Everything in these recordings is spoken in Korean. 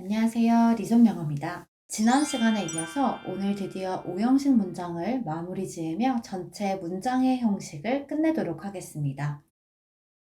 안녕하세요. 리존명어입니다. 지난 시간에 이어서 오늘 드디어 5형식 문장을 마무리 지으며 전체 문장의 형식을 끝내도록 하겠습니다.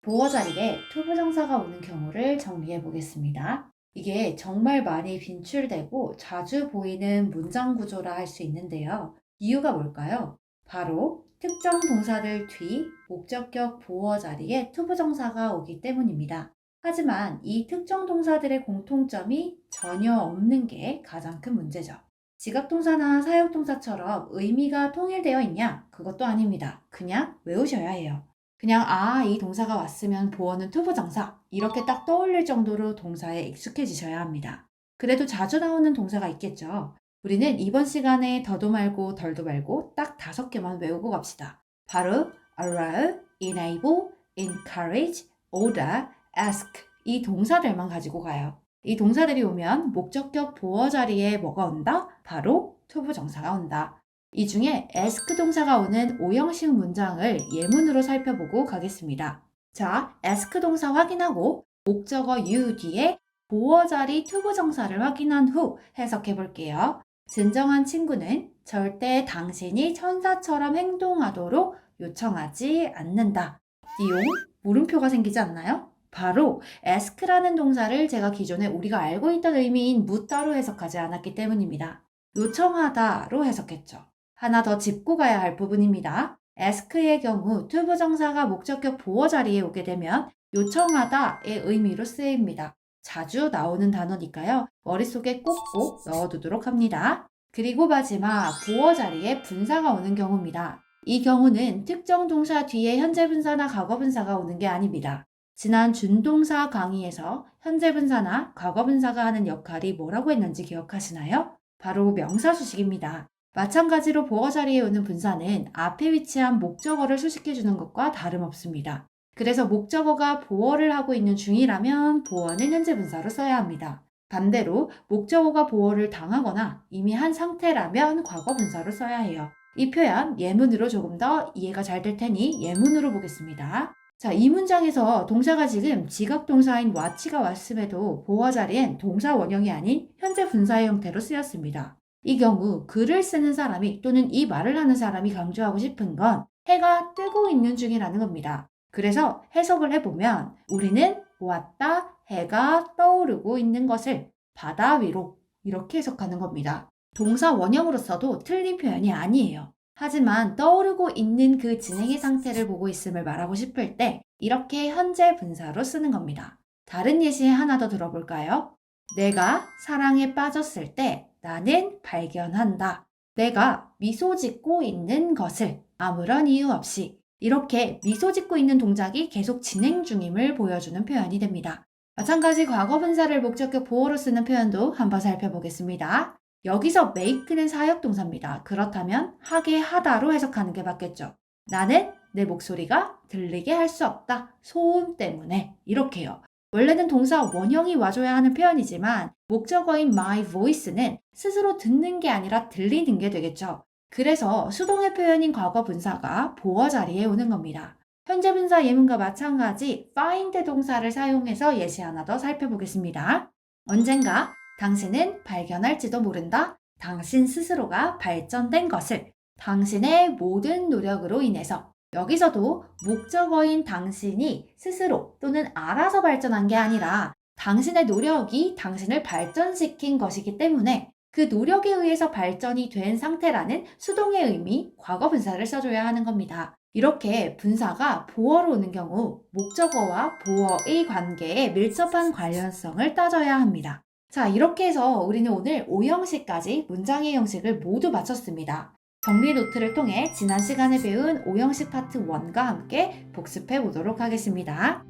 보어 자리에 투부 정사가 오는 경우를 정리해 보겠습니다. 이게 정말 많이 빈출되고 자주 보이는 문장 구조라 할 수 있는데요. 이유가 뭘까요? 바로 특정 동사들 뒤 목적격 보어 자리에 투부 정사가 오기 때문입니다. 하지만 이 특정 동사들의 공통점이 전혀 없는 게 가장 큰 문제죠. 지각동사나 사역동사처럼 의미가 통일되어 있냐? 그것도 아닙니다. 그냥 외우셔야 해요. 그냥 아, 이 동사가 왔으면 보어는 투부정사 이렇게 딱 떠올릴 정도로 동사에 익숙해지셔야 합니다. 그래도 자주 나오는 동사가 있겠죠. 우리는 이번 시간에 더도 말고 덜도 말고 딱 다섯 개만 외우고 갑시다. 바로 allow, enable, encourage, order, ask 이 동사들만 가지고 가요. 이 동사들이 오면 목적격 보어 자리에 뭐가 온다? 바로 투부 정사가 온다. 이 중에 ask 동사가 오는 5형식 문장을 예문으로 살펴보고 가겠습니다. 자, ask 동사 확인하고 목적어 you 뒤에 보어 자리 투부 정사를 확인한 후 해석해 볼게요. 진정한 친구는 절대 당신이 천사처럼 행동하도록 요청하지 않는다. 띠용 물음표가 생기지 않나요? 바로 ask라는 동사를 제가 기존에 우리가 알고 있던 의미인 묻다로 해석하지 않았기 때문입니다. 요청하다로 해석했죠. 하나 더 짚고 가야 할 부분입니다. ask의 경우 투부정사가 목적격 보어 자리에 오게 되면 요청하다의 의미로 쓰입니다. 자주 나오는 단어니까요. 머릿속에 꼭꼭 넣어두도록 합니다. 그리고 마지막 보어 자리에 분사가 오는 경우입니다. 이 경우는 특정 동사 뒤에 현재 분사나 과거 분사가 오는 게 아닙니다. 지난 준동사 강의에서 현재 분사나 과거 분사가 하는 역할이 뭐라고 했는지 기억하시나요? 바로 명사 수식입니다. 마찬가지로 보어 자리에 오는 분사는 앞에 위치한 목적어를 수식해 주는 것과 다름없습니다. 그래서 목적어가 보어를 하고 있는 중이라면 보어는 현재 분사로 써야 합니다. 반대로 목적어가 보어를 당하거나 이미 한 상태라면 과거 분사로 써야 해요. 이 표현 예문으로 조금 더 이해가 잘 될 테니 예문으로 보겠습니다. 자, 이 문장에서 동사가 지금 지각 동사인 watch가 왔음에도 보어 자리엔 동사 원형이 아닌 현재 분사의 형태로 쓰였습니다. 이 경우 글을 쓰는 사람이 또는 이 말을 하는 사람이 강조하고 싶은 건 해가 뜨고 있는 중이라는 겁니다. 그래서 해석을 해보면 우리는 보았다 해가 떠오르고 있는 것을 바다 위로 이렇게 해석하는 겁니다. 동사 원형으로서도 틀린 표현이 아니에요. 하지만 떠오르고 있는 그 진행의 상태를 보고 있음을 말하고 싶을 때 이렇게 현재 분사로 쓰는 겁니다. 다른 예시 하나 더 들어볼까요? 내가 사랑에 빠졌을 때 나는 발견한다. 내가 미소 짓고 있는 것을 아무런 이유 없이 이렇게 미소 짓고 있는 동작이 계속 진행 중임을 보여주는 표현이 됩니다. 마찬가지 과거 분사를 목적격 보호로 쓰는 표현도 한번 살펴보겠습니다. 여기서 make는 사역 동사입니다. 그렇다면 하게 하다로 해석하는 게 맞겠죠. 나는 내 목소리가 들리게 할 수 없다. 소음 때문에. 이렇게요. 원래는 동사 원형이 와줘야 하는 표현이지만 목적어인 my voice는 스스로 듣는 게 아니라 들리는 게 되겠죠. 그래서 수동의 표현인 과거 분사가 보어 자리에 오는 겁니다. 현재 분사 예문과 마찬가지 find 동사를 사용해서 예시 하나 더 살펴보겠습니다. 언젠가 당신은 발견할지도 모른다. 당신 스스로가 발전된 것을 당신의 모든 노력으로 인해서 여기서도 목적어인 당신이 스스로 또는 알아서 발전한 게 아니라 당신의 노력이 당신을 발전시킨 것이기 때문에 그 노력에 의해서 발전이 된 상태라는 수동의 의미, 과거 분사를 써줘야 하는 겁니다. 이렇게 분사가 보어로 오는 경우 목적어와 보어의 관계에 밀접한 관련성을 따져야 합니다. 자, 이렇게 해서 우리는 오늘 5형식까지 문장의 형식을 모두 마쳤습니다. 정리 노트를 통해 지난 시간에 배운 5형식 파트 1과 함께 복습해 보도록 하겠습니다.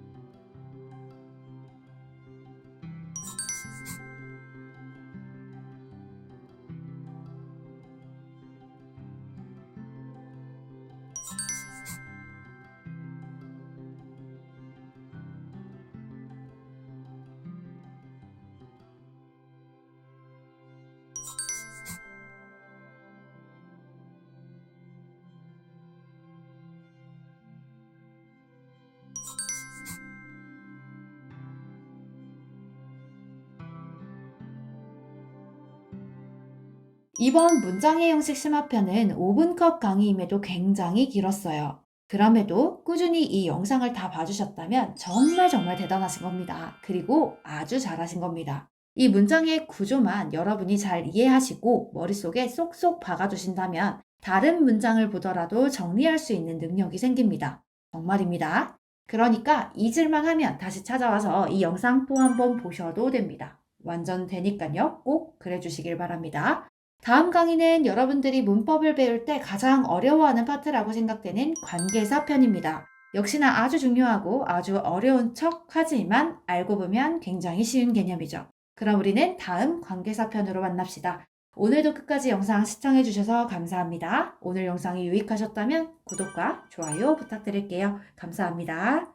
이번 문장의 형식 심화편은 5분컷 강의임에도 굉장히 길었어요. 그럼에도 꾸준히 이 영상을 다 봐주셨다면 정말 정말 대단하신 겁니다. 그리고 아주 잘하신 겁니다. 이 문장의 구조만 여러분이 잘 이해하시고 머릿속에 쏙쏙 박아두신다면 다른 문장을 보더라도 정리할 수 있는 능력이 생깁니다. 정말입니다. 그러니까 잊을만 하면 다시 찾아와서 이 영상 또 한 번 보셔도 됩니다. 완전 되니까요. 꼭 그래 주시길 바랍니다. 다음 강의는 여러분들이 문법을 배울 때 가장 어려워하는 파트라고 생각되는 관계사 편입니다. 역시나 아주 중요하고 아주 어려운 척 하지만 알고 보면 굉장히 쉬운 개념이죠. 그럼 우리는 다음 관계사 편으로 만납시다. 오늘도 끝까지 영상 시청해주셔서 감사합니다. 오늘 영상이 유익하셨다면 구독과 좋아요 부탁드릴게요. 감사합니다.